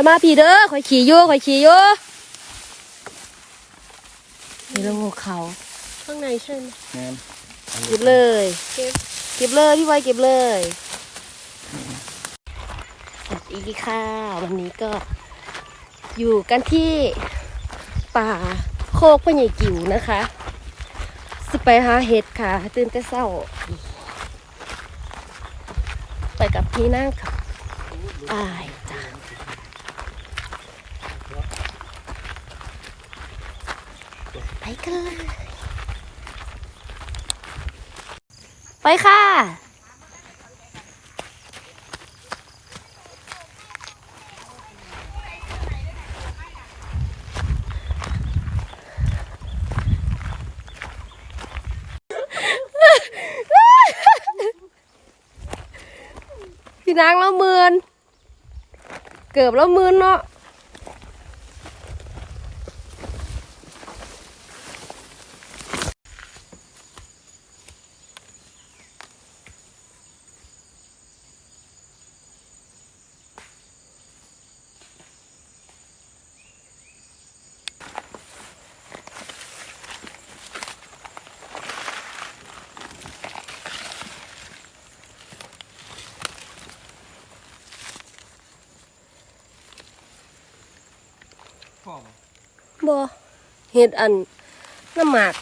จะมาพี่เด้อข่อยขี่อยู่ข่อยขี่อยู่นี่ละงูเขาข้างในใช่ไหมแม่นเก็บเลยเก็บเก็บเลยพี่ไว้เก็บเลยสวัสดีค่ะวันนี้ก็อยู่กันที่ป่าโคกพ่อใหญ่กิ๋วนะคะสิไปหาเห็ดค่ะ ตื่นแต่เช้า ไปกับพี่นั่งค่ะอายจ้ะไป กันเลย ไปค่ะ พี่นางแล้วมืนเกือบแล้วมืนเนาะบ่ เฮ็ดอันน้ำหมาก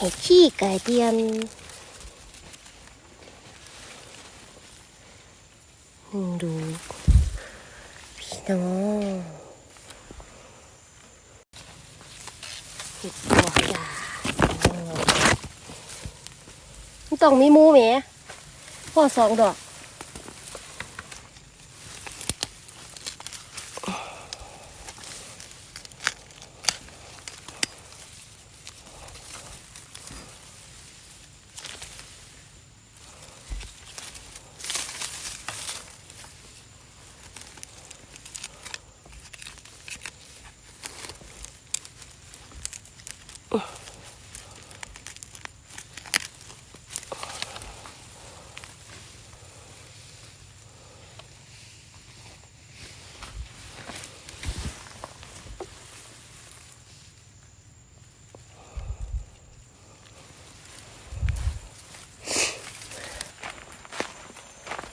เห็ดขี้ไก่เตียนนี่ดู พี่น้องหิดตัวจ้าต้องมีมูไหมพ่อสองดอก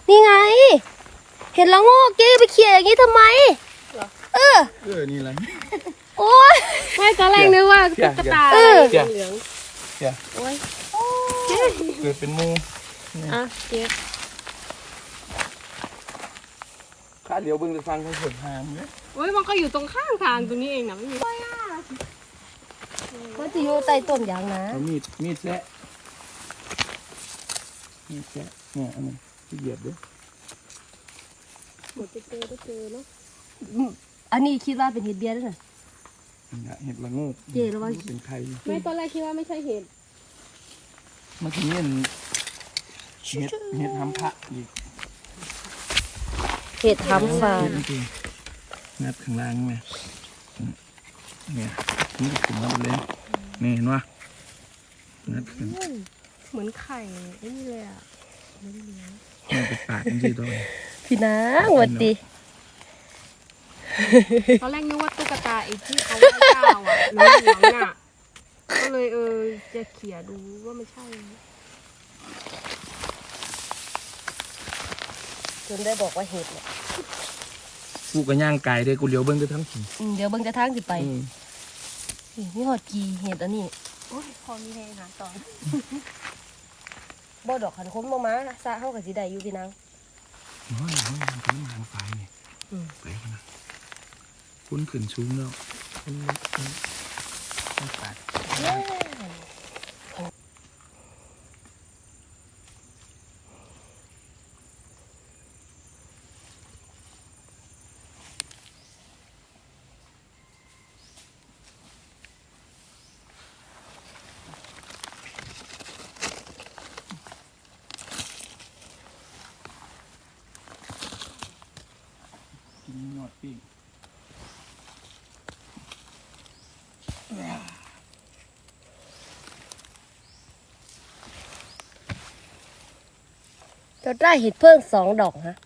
นี่ไง เห็นแล้วโง่เจ๊ไปเขี่ยอย่างนี้ทำไม เออ เออนี่แหละโอ้ย ไม่ตอนแรกนึกว่าตุ๊กตาเออเหลืองเดี๋ยวๆโอ้ยเกิดเป็นหมูอะเก็บข้าเดี๋ยวเบิ่งจะฟังเขาเถิดหามเนี่ยโอ้ยมันก็อยู่ตรงข้างทางตรงนี้เองนะไม่มีมันจะอยู่ใต้ต้นยางนะ เอามีดมีดแซะมีดแซะเนี่ยอันนี้ ที่เหยียบเด้อหมดจะเจอก็เจอเนาะอันนี้คิดว่าเป็นเห็ดเบียร์ด้วยนะ นี่นะเห็ดละโงูเจ๊ระวัง เป็นไข่ไม่ตอนแรกคิดว่าไม่ใช่เห็ดมันจะเนี่ยเห็ดเห็ดทำพระอีกเห็ดทำฟาเห็ร์ดมจริงๆงัดข้างล่างไหมเนี่ยนี่ถึงมาเลยนี่เห็นปะงัดขึ้นเหมือนไข่ไอ้นี่เลยอะมั ปากยืดด้วยพี่นางหวัดดีตอนแรกนึกว่าตุ๊กตาไอ้ที่เขาเล่าเจ้าอะเหลืองนี่ยก็เลยเออจะเขี่ยดูว่าไม่ใช่จนได้บอกว่าเห็ดเนี่ยกูก็ย่างไก่เลยกูเลี้ยวเบิ้งก็ทั้งทีเดี๋ยวเบิ้งจะทั้งสิไปนี่หอดกีเห็ดอันนี้โอ้ยพอมีแรงหาตอน บ่ดอกขันค้นมามาซะเฮาก็สิได้อยู่พี่นางน้อยน้อยมันเป็นหางไฟนี่อืมไปกันนะคุ้นขึ้นสูงแล้วคุ้นคุ้นไม่ปาด เราได้เห็ดเพิ่งสองดอกฮะ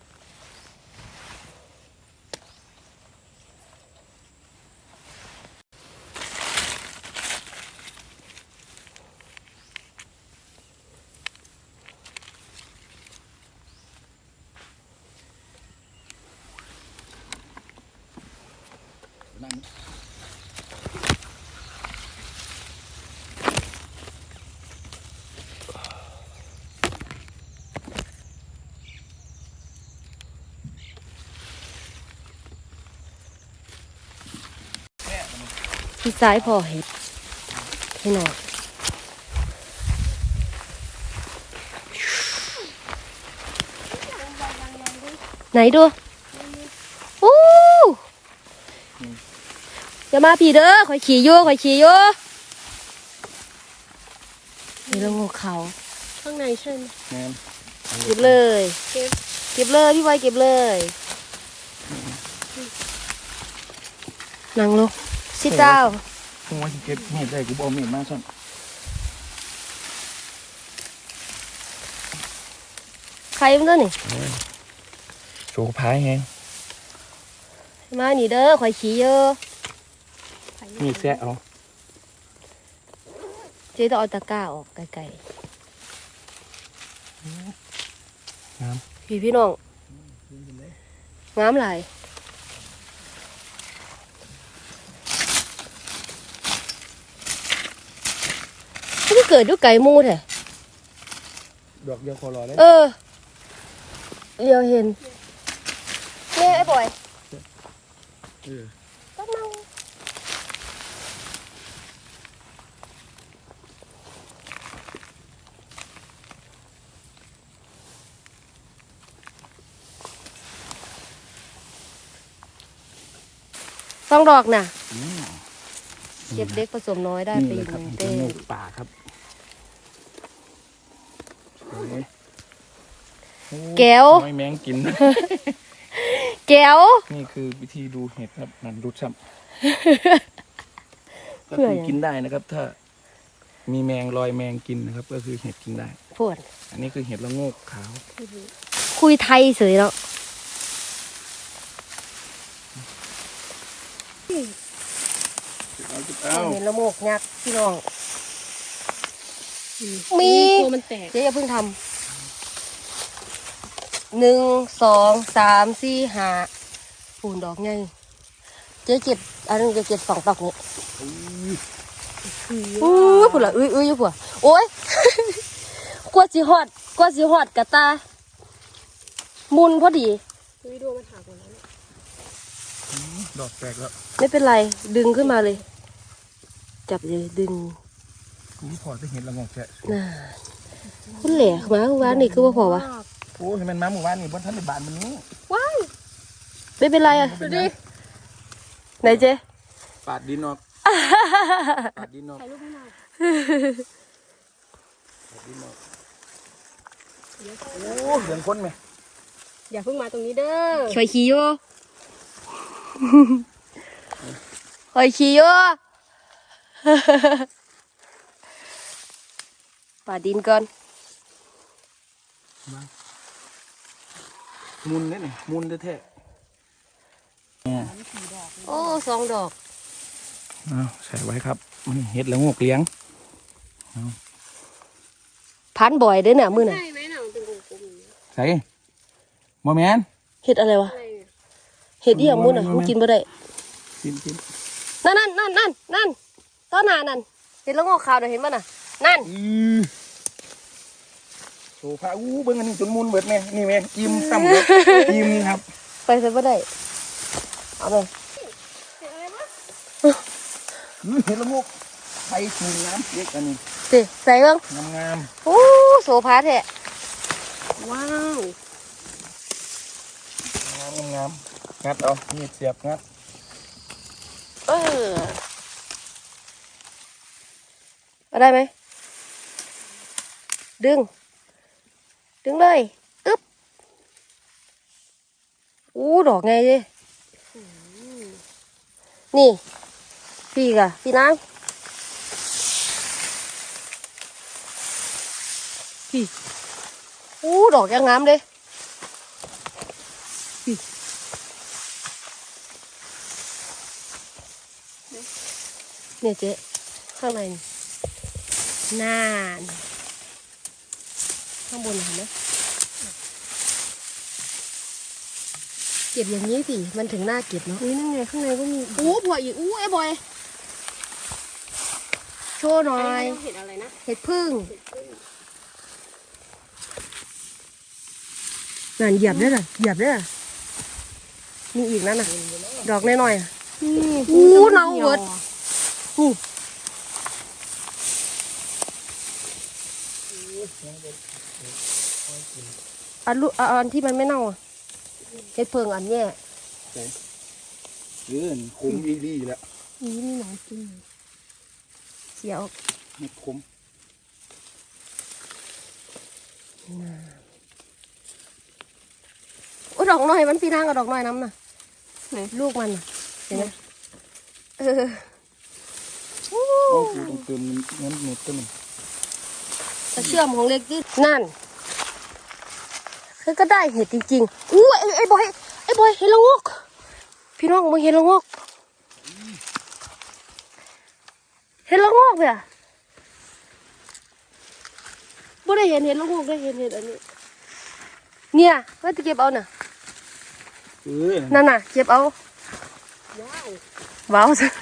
พี่ซ้ายพอเห็ดพี่น้องไหนดูโอ้อย่ามาพี่เด้อคอยขี่โย่คอยขี่โย่นี่ละงูเขา ข้างในใช่ไหมแม่นเก็บเลย เก็บเก็บเลยพี่ไว้เก็บเลยนั่งลง สิเจ้ากูว่าสิเก็บเห็ดได้กูบเอกเม็ดมาสั่นใครมันเด้อนี่โชว์พายแฮงมานี่เด้อข่อยขี่เยอะมีแซะเอาเจ๊ต้องเอาตะกร้าออกไกลน้ๆพี่พี่น้องงามหลายมันก็ เกิดด้วยไก่มูแท้ำดอกเดียวคอรอเลยเออ เดี๋ยวเห็นเนี่ยไอ้บอยเออต้องนั่งต้องดอกน่ะอืมเก็บเล็กผสมน้อยได้นี่ไปเลอียกคหรับนึ่งเป็เต้น น งูป่าครับสวย แก้วน้อยแมงกิน แก้ว นี่คือวิธีดูเห็ดครับนั่นดูซ้ำก็เพื่อคือยังกินได้นะครับ ถ้า มีแมงลอยแมงกินนะครับ ก็คือเห็ดกินได้พวดอันนี้คือเห็ดละโงกขาว คุยไทยเสยเนาะเอาเห็นละโมกยักษ์พี่น้องมี ตัวมันแตก เจ๊อย่าเพิ่งทำ หนึ่งสองสามสี่ห้าปูนดอกไงเจ๊เก็บอันนึงจะเก็บสองดอกนี้อู้ยผุดละอุ้ยอุ้ยอยู่ผัวโอ้ยกลัวสิฮอดกลัวสิฮอดกะตา มุนพอดีวิดีโอมันหักหมดแล้วเนี่ยดอกแตกแล้วไม่เป็นไร ดึงขึ้นมาเลย จับเลยดึงกูพอจะเห็ดละโงกแกะน่าคุณเหล่มาคือว่านี่คือว่าพอวะ โอ้ยมันมาหมู่บ้านนี่บนทันในบ้านมันนี้ไม่เป็นไรอะดูดิไหนเจ๊ปาดดินออกปาดดินออกถ่ายรูปให้หน่อยปาดดินออกโอ้เสียงคนไหมอย่าเพิ่งมาตรงนี้เด้อคอยขี่โยคอยขี่โยป่าดินก่อนมุ นเนี่ยนี่มุนแท้ๆเนี่ยโอ้สองดอกเอาใส่ไว้ครับมันเห็ดละโงกเลี้ยงพันบ่อยเด้อเนี่ยมือน่ะใช่ไหมหนังเป็นกลมๆอย่างเงี้ยใส่โมแมนเห็ดอะไรวะเห็ดอีหยังมุ่นอะมันมึงกินบ่ได้กินกินนั่นนั่นนั่นนั่นนั่นต้นหนานั่นเห็ดละโงอกขาวน่ะเห็นป่ะน่ะนั่น อือ โซฟาอู้เบิ่งอันนี้จนมุนเบิดแม่นี่แม่อิ่มซ้ำครับอิ่มนี่ครับไปใส่บ่ได้เอาไปอื้อเห็ดละโงกไข่ถุงน้ำเล็กอันนี้สิใส่เบิ่งงามงามโอ้โซฟาแท้ว้าวงามงามงามงัดเอานี่เสียบงัดเออเอาได้ไหมดึง ดึงเลยอึ๊บอู้ดอกไงดินี่ พี่กะพี่นางพี่อู้ดอกยังงามเลยพี่เนี่ยเจ๊ข้างในนี่นาน ข้างบนเห็นไหมเก็บอย่างนี้สิ มันถึงหน้าเก็บเนาะนี่นั่นไงข้างในก็มีอู้บอยอีกอู้ไอ้บอย โชว์หน่อย เห็ดอะไรนะ เห็ดพึ่งนั่นเหยียบได้น่ะเหยียบได้น่ะมีอีกนั่นน่ะ ดอกน้อยๆอะอู้เนาเวิร์ดนี่ อันลูอันที่มันไม่เน่าอะเห็ดเพิงอันแย่เออนี่คุ้มอีดีแล้วนี่มีหนังกินเสียวนี่คุ้มโอ้ดอกน้อยมันพี่นางกับดอกน้อยน้ำน่ะไหน ลูกมันน่ะเห็นไหมเออโอ้โอ้กูต้องเติมเงินหมดตัวหนึ่งตะเชื่อมของเล็กดินั่น คือก็ได้เห็ดจริงๆอู้ไอ้ไอ้บอยไอ้บอยเห็ดละงกพี่น้องมึงเห็ดละงกเห็ดละงกเนี่ยบ่ได้เห็นเห็ดละงกได้เห็นเห็ดอันนี้ เนี่ยว่าจะเก็บเอาน่ะเออนั่นน่ะเก็บเอาว้าวสัตว์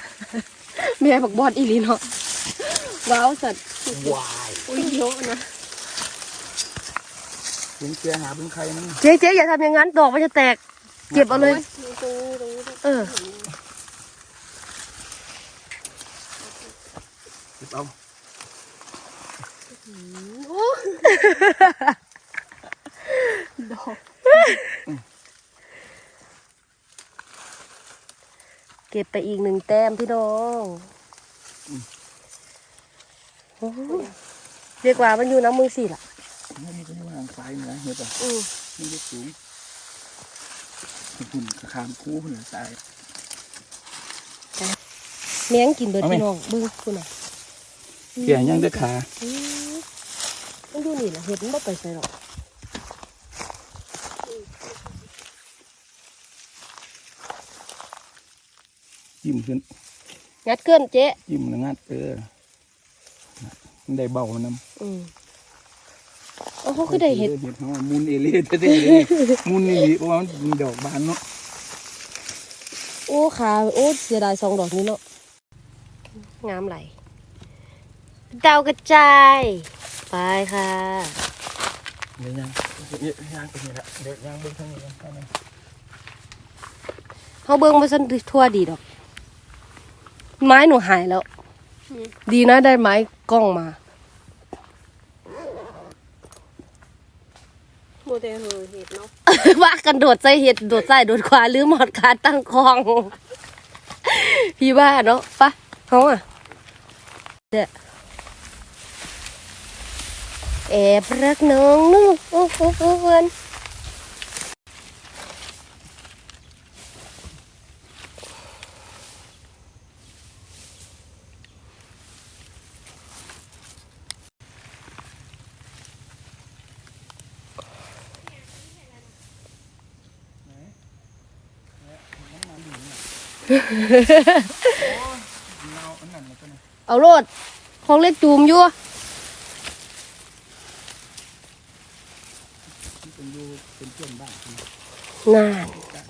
แม่บักบอดอีหลีเนาะว้าวสัตว์ว้ายอุ้ยเยอะนะ เห็นเสียหาเป็นใครนั่นเจ๊เจ๊อย่าทำอย่างนั้นดอกมันจะแตก เก็บเอาเลยมีตรงนี้ตรงนี้เออ เก็บเอาดอกเก็บไปอีกหนึ่งแต้มพี่น้องโอ้โหเรียกว่ามันอยู่น้ำมือสิล่ะ นี่ก็อยู่ทางซ้ายเหนือเห็ดอะอือนี่เล็กสูงหุ่นขามคู่เหนือซ้ายแมงกินเบิดเอาไหมพี่น้องเบิ้งคุณน่ะเกี่ยยังเด้อขาอื้อมันดูนี่ล่ะเห็ดมันบ่ไปใส่หรอกยิ้มขึ้น งัดเกินเจ๊ยิ้มนะงัดเออมันได้เบามันน้ำอืม โอ้เขาคือได้เห็ดเห็ดเขาว่ามุนเอเล่เท่ๆเลยมุนนี่เพราะว่ามันมีดอกบานเนาะโอ้ขาโอ้เสียดายสองดอกนี้เนาะงามไหลดาวกระจายไปค่ะเดี๋ยวยังเดี๋ยวยังไปนี่ละเดี๋ยวยังเบิ่งทางนี้กันเขาเบิ้งมาสันทั่วดีดอก ไม้หนูหายแล้ว ดีนะได้ไม้กล้องมา มเดลเห็ดเนาะว่ากันโดดใจเห็ดโดดใส่โดดขวาหรือหมอดขาตั้งคอง พี่ว่าเนาะปะเขาอะเด็แอบรักน้องนู่นโอ้โหเพื่อน เอาโลดของเล็กจูมอยู่เป็นอยู่เป็นเพื่อนบ้านนานงานกับ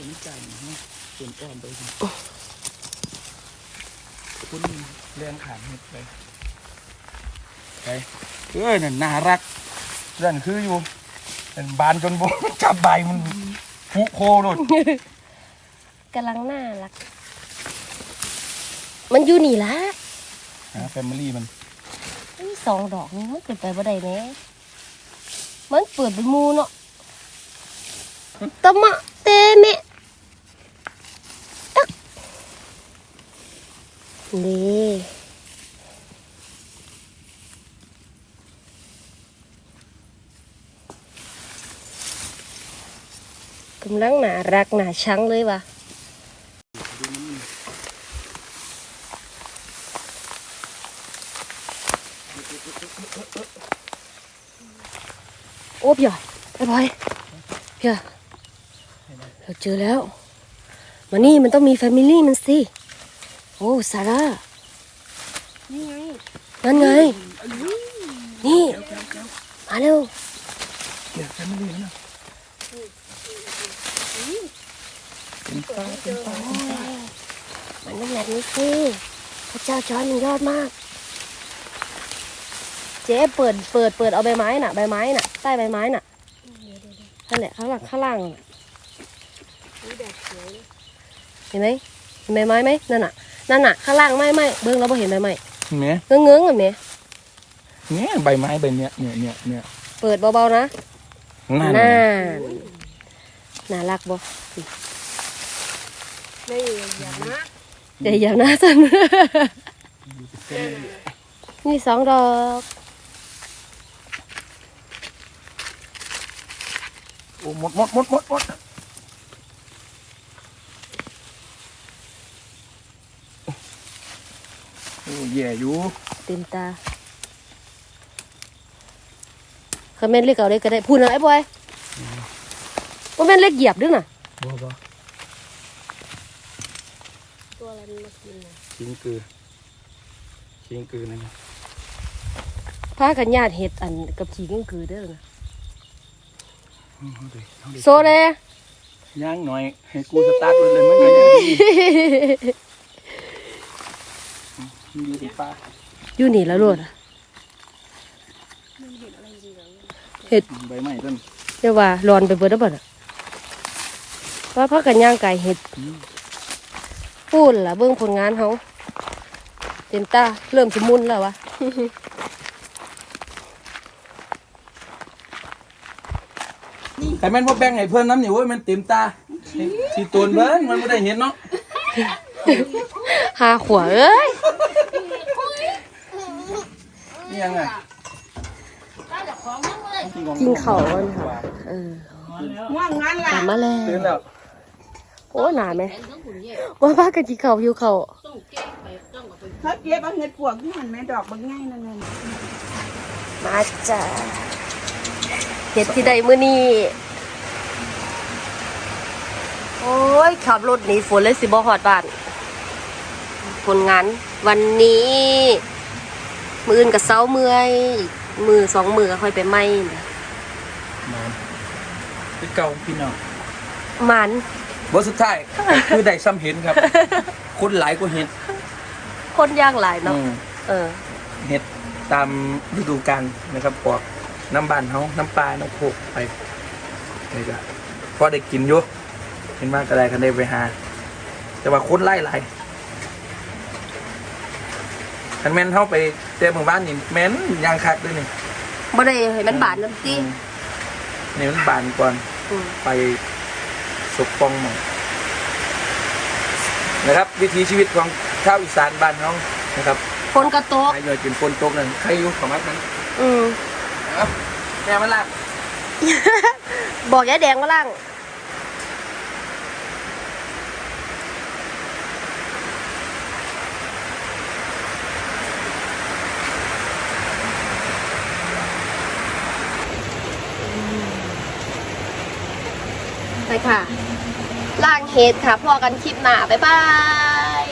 น้ำใจนะส่วนอ้อมไปคุณแรงขานเห็ดไปไปเอ้ยนั่นน่ารักเรื่องคืออยู่ เป็นบานจนบจับใบมันฟุโคโดดกำลังน่ารัก มันอยู่นี่ละหาแฟมิลี่มันอุ๊ยสองดอกนี่มันเกิดไปบ่ได้แน่มันเปิดเป็นหมูเนาะตะมะเตเมะตักนี่ กำลังน่ารักน่าชังเลยว่ะโอ้พี่อะไปบอยพี่อะเราเจอแล้วมานี่มันต้องมีแฟมิลี่มันสิ โอ้ซาร่านี่ไงนั่นไง นี่ มาเร็วเดี๋ยวแฟมิลี่มันนะ เป็นปลาเป็นปลามันต้องแบบนี้สิพระเจ้าจอร์จมันยอดมาก เจ๊เปิดเปิดเปิดเอาใบไม้น่ะใบไม้น่ะใต้ใบไม้น่ะนั่นแหละข้างหลังข้างล่างน่ะเห็นไหมเห็นใบไม้ไหมนั่นน่ะนั่นน่ะข้างล่างไม่ไม่เบิ้งเราไ่เห็นใบไม้เห็นไหมเงื้อเงื้อๆอะเมเนี่ยใบไม้ใบเนี้ยเนี่ยเนี่ยเนี่ยเปิดเบาๆนะนั่นน่าน่ารักบ่ ไม่อย่านะเดี๋ยวอย่าหน้าสั่นนี่สองดอกโอ้หมดหมดหมดหมดหมดโอ้แย่อยู่เต็มตาคอมเมนต์เล็กเอาเลยก็ได้พูดนะไอ้บอยคอมเมนต์เล็กเหยียบด้วยน่ะบ่บ่ ตัวอะไรมากินชิงกือชิงกือนั่นพากันญาติเห็ดอันกับขี้กิ้งคือเด้อนะเอาดิเอาดิโซเดย่างหน่อย ให้กูสตาร์ทเลยเลยมันก็ยังดีมันอยู่ที่ป้าอยู่นี่แล้วโลดอะเห็ดใบไม้ต้นเดี๋ยวว่าร้อนไปเบิดแล้วบ่น่ะว่าพักกันย่างไก่เห็ด พูดล่ะเบิ่งผลงานเฮาเต็มตาเริ่มสมุนแล้ววะแต่แม่นพ่อแป้งไห้เพื่อนน้ำนี่เว้ยมันเต็มตาสีตูนเบิ้งมันไม่ได้เห็นเนาะหาขวเอ้ยนี่ยังไงกินข้าวกันค่ะเออว่างงั้นล่ะกลับมาแล้วตื่นแล้ว โอ้หนาไหมว่าพากันกินข้าอยู่ข้าวถ้าเก็บเอาเห็ดปวกที่มันแม่ดอกบางง่ายนั่นเองมาจ้ะเห็ดที่ใดมื้อนี้โอ้ยขับรถหนีฝนเลยสิบ่ฮอดบ้านผลงานวันนี้ มืออื่นกับเซ้าเมื่อยมือสองมือก็ค่อยไปไหมมาคือเก่าพี่น้องมัน บทสุดท้ายคือได้ซ้ำเห็นครับ คนหลายกว่าเห็ดคนยากหลายเนาะอืมเออ เห็ดตามฤดูกาลนะครับปอกน้ำบานเฮาน้ำปลาน้ำโคกไปนี่ก็พอได้กินอยู่เห็นว่ากระไรกันได้ไปหา แต่ว่าคนไล่หลายคันแม่นเฮาไปเต็มหมู่บ้านนี่แม่นยางคักด้วยนี่ บ่ได้ให้มันบานน้ำตีอืมนี่มันบานก่อน อืมไป สุกปองหม่องนะครับ วิถีชีวิตของชาวอีสานบ้านน้องนะครับคนกระโตกใครอยากกินปนตกนั่นใครอยู่ของมันนั้นอืมครับแม่มันลากบอกยายแดงว่าล่างไปค่ะล่าง เพจค่ะพอกันคลิปหน้า บ๊ายบาย